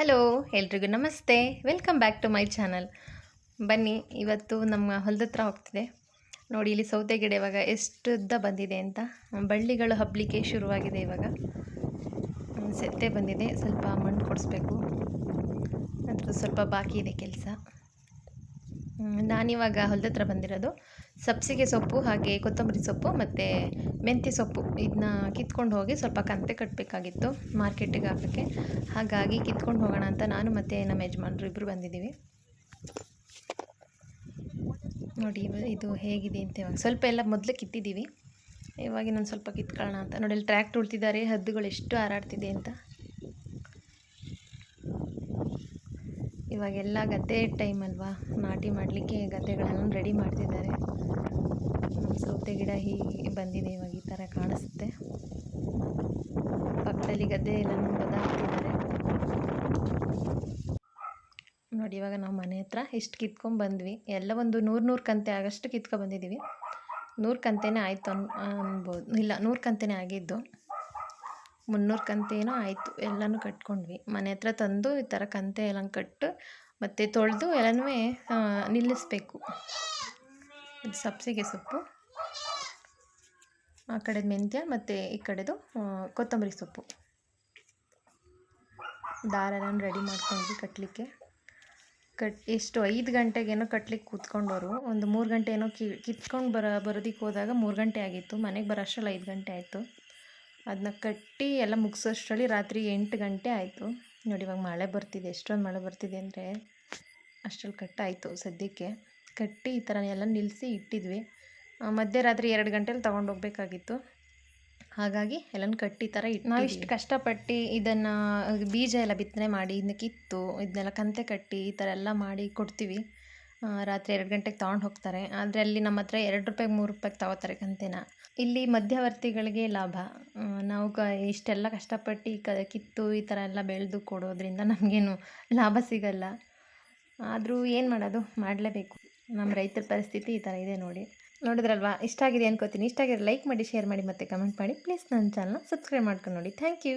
Hello, ಎಲ್ರಿಗೂ ನಮಸ್ತೆ. Welcome back to my channel ಬನ್ನಿ, ಇವತ್ತು ನಮ್ಮ ಹೊಲದ ಹತ್ರ ಹೋಗ್ತಿದೆ. ನೋಡಿ, ಇಲ್ಲಿ ಸೌತೆ ಗಿಡ ಇವಾಗ ಎಷ್ಟು ಉದ್ದ ಬಂದಿದೆ ಅಂತ. ಬಳ್ಳಿಗಳು ಹಬ್ಬಲಿಕ್ಕೆ ಶುರುವಾಗಿದೆ ಇವಾಗ. ಸೆತ್ತೆ ಬಂದಿದೆ, ಸ್ವಲ್ಪ ಮಣ್ಣು ಕೊಡಿಸ್ಬೇಕು. ಅದ್ರದ್ದು ಸ್ವಲ್ಪ ಬಾಕಿ ಇದೆ ಕೆಲಸ. ನಾನಿವಾಗ ಹೊಲದ ಹತ್ರ ಬಂದಿರೋದು. ಸಬ್ಸಿಗೆ ಸೊಪ್ಪು, ಹಾಗೆ ಕೊತ್ತಂಬರಿ ಸೊಪ್ಪು ಮತ್ತು ಮೆಂತ್ಯ ಸೊಪ್ಪು. ಇದನ್ನ ಕಿತ್ಕೊಂಡು ಹೋಗಿ ಸ್ವಲ್ಪ ಕಂತೆ ಕಟ್ಟಬೇಕಾಗಿತ್ತು ಮಾರ್ಕೆಟಿಗೆ ಹಾಕೋಕ್ಕೆ. ಹಾಗಾಗಿ ಕಿತ್ಕೊಂಡು ಹೋಗೋಣ ಅಂತ ನಾನು ಮತ್ತು ನಮ್ಮ ಯಜಮಾನ್ರು ಇಬ್ಬರು ಬಂದಿದ್ದೀವಿ. ನೋಡಿ ಇದು ಹೇಗಿದೆ ಅಂತ ಇವಾಗ. ಸ್ವಲ್ಪ ಎಲ್ಲ ಮೊದಲು ಕಿತ್ತಿದ್ದೀವಿ. ಇವಾಗ ಇನ್ನೊಂದು ಸ್ವಲ್ಪ ಕಿತ್ಕೊಳ್ಳೋಣ ಅಂತ. ನೋಡಿ, ಅಲ್ಲಿ ಟ್ರ್ಯಾಕ್ಟ್ ಉಳ್ತಿದ್ದಾರೆ, ಹದ್ದುಗಳು ಎಷ್ಟು ಹಾರಾಡ್ತಿದೆ ಅಂತ. ಇವಾಗೆಲ್ಲ ಗದ್ದೆ ಟೈಮ್ ಅಲ್ವಾ ನಾಟಿ ಮಾಡಲಿಕ್ಕೆ ಗದ್ದೆಗಳನ್ನು ರೆಡಿ ಮಾಡ್ತಿದ್ದಾರೆ. ಸೌತೆ ಗಿಡ ಹೀಗೆ ಬಂದಿದೆ ಇವಾಗ ಈ ಥರ ಕಾಣಿಸುತ್ತೆ. ಪಕ್ಕದಲ್ಲಿ ಗದ್ದೆ ಎಲ್ಲನೂ ಬದಾಕ್ತಿದ್ದಾರೆ. ನೋಡಿ, ಇವಾಗ ನಾವು ಮನೆ ಹತ್ರ ಇಷ್ಟು ಕಿತ್ಕೊಂಡು ಬಂದ್ವಿ. ಎಲ್ಲ ಒಂದು ನೂರು ನೂರು ಕಂತೆ ಆಗಷ್ಟು ಕಿತ್ಕೊಂಡ್ಬಂದಿದ್ದೀವಿ ನೂರು ಕಂತೆನೇ ಆಯಿತು ಅನ್, ಅನ್ಬೋದು. ಇಲ್ಲ, ನೂರು ಕಂತೆನೇ ಆಗಿದ್ದು. ಮುನ್ನೂರು ಕಂತೇನೋ ಆಯಿತು, ಎಲ್ಲನೂ ಕಟ್ಕೊಂಡ್ವಿ. ಮನೆ ಹತ್ರ ತಂದು ಈ ಥರ ಕಂತೆ ಎಲ್ಲ ಕಟ್ಟು, ಮತ್ತು ತೊಳೆದು ಎಲ್ಲನೂ ನಿಲ್ಲಿಸ್ಬೇಕು. ಸಬ್ಸಿಗೆ ಸೊಪ್ಪು. ಆ ಕಡೆ ಮೆಂತ್ಯ ಮತ್ತು ಈ ಕಡೆದು ಕೊತ್ತಂಬರಿ ಸೊಪ್ಪು. ದಾರ ಎಲ್ಲ ರೆಡಿ ಮಾಡ್ಕೊಂಡ್ವಿ ಕಟ್ಟಲಿಕ್ಕೆ ಕಟ್, ಎಷ್ಟು, ಐದು ಗಂಟೆಗೇನೋ ಕಟ್ಲಿಕ್ಕೆ ಕೂತ್ಕೊಂಡವರು ಒಂದು ಮೂರು ಗಂಟೆ ಏನೋ ಕಿ, ಕಿತ್ಕೊಂಡು ಬರ ಬರೋದಕ್ಕೆ ಹೋದಾಗ ಮೂರು ಗಂಟೆ ಆಗಿತ್ತು. ಮನೆಗೆ ಬರೋ ಅಷ್ಟರಲ್ಲಿ ಐದು ಗಂಟೆ ಆಯಿತು. ಅದನ್ನ ಕಟ್ಟಿ ಎಲ್ಲ ಮುಗಿಸೋಷ್ಟರಲ್ಲಿ ರಾತ್ರಿ ಎಂಟು ಗಂಟೆ ಆಯಿತು. ನೋಡಿ ಇವಾಗ ಮಳೆ ಬರ್ತಿದೆ, ಎಷ್ಟೊಂದು ಮಳೆ ಬರ್ತಿದೆ ಅಂದರೆ ಅಷ್ಟರಲ್ಲಿ ಕಟ್ಟಾಯಿತು ಸದ್ಯಕ್ಕೆ. ಕಟ್ಟಿ ಈ ಥರ ಎಲ್ಲ ನಿಲ್ಲಿಸಿ ಇಟ್ಟಿದ್ವಿ. ಮಧ್ಯರಾತ್ರಿ ಎರಡು ಗಂಟೆಲಿ ತೊಗೊಂಡು ಹೋಗ್ಬೇಕಾಗಿತ್ತು. ಹಾಗಾಗಿ ಎಲ್ಲನೂ ಕಟ್ಟಿ ಥರ ಇಟ್ಟು ನಾವು ಇಷ್ಟು ಕಷ್ಟಪಟ್ಟು ಇದನ್ನು ಬೀಜ ಎಲ್ಲ ಬಿತ್ತನೆ ಮಾಡಿ, ಇದನ್ನ ಕಿತ್ತು, ಇದನ್ನೆಲ್ಲ ಕಂತೆ ಕಟ್ಟಿ ಈ ಥರ ಎಲ್ಲ ಮಾಡಿ ಕೊಡ್ತೀವಿ. ರಾತ್ರಿ ಎರಡು ಗಂಟೆಗೆ ತೊಗೊಂಡು ಹೋಗ್ತಾರೆ. ಆದರೆ ಅಲ್ಲಿ ನಮ್ಮ ಹತ್ರ ಎರಡು ರೂಪಾಯಿಗೆ ಮೂರು ರೂಪಾಯಿಗೆ ತಗೋತಾರೆ ಕಂತೆನ ಇಲ್ಲಿ ಮಧ್ಯವರ್ತಿಗಳಿಗೆ ಲಾಭ. ನಾವು ಕ ಇಷ್ಟೆಲ್ಲ ಕಷ್ಟಪಟ್ಟು ಕ, ಕಿತ್ತು ಈ ಥರ ಎಲ್ಲ ಬೆಳೆದು ಕೊಡೋದ್ರಿಂದ ನಮಗೇನು ಲಾಭ ಸಿಗಲ್ಲ. ಆದರೂ ಏನು ಮಾಡೋದು? ಮಾಡಲೇಬೇಕು. ನಮ್ಮ ರೈತರ ಪರಿಸ್ಥಿತಿ ಈ ಥರ ಇದೆ ನೋಡಿ. ನೋಡಿದ್ರಲ್ವಾ? ಇಷ್ಟ ಆಗಿದೆ ಅನ್ಕೋತೀನಿ. ಇಷ್ಟ ಆಗಿದ್ರೆ ಲೈಕ್ ಮಾಡಿ ಶೇರ್ ಮಾಡಿ ಮತ್ತು ಕಮೆಂಟ್ ಮಾಡಿ. ಪ್ಲೀಸ್ ನನ್ನ ಚಾನಲ್ನ ಸಬ್ಸ್ಕ್ರೈಬ್ ಮಾಡ್ಕೊಂಡು ನೋಡಿ. Thank you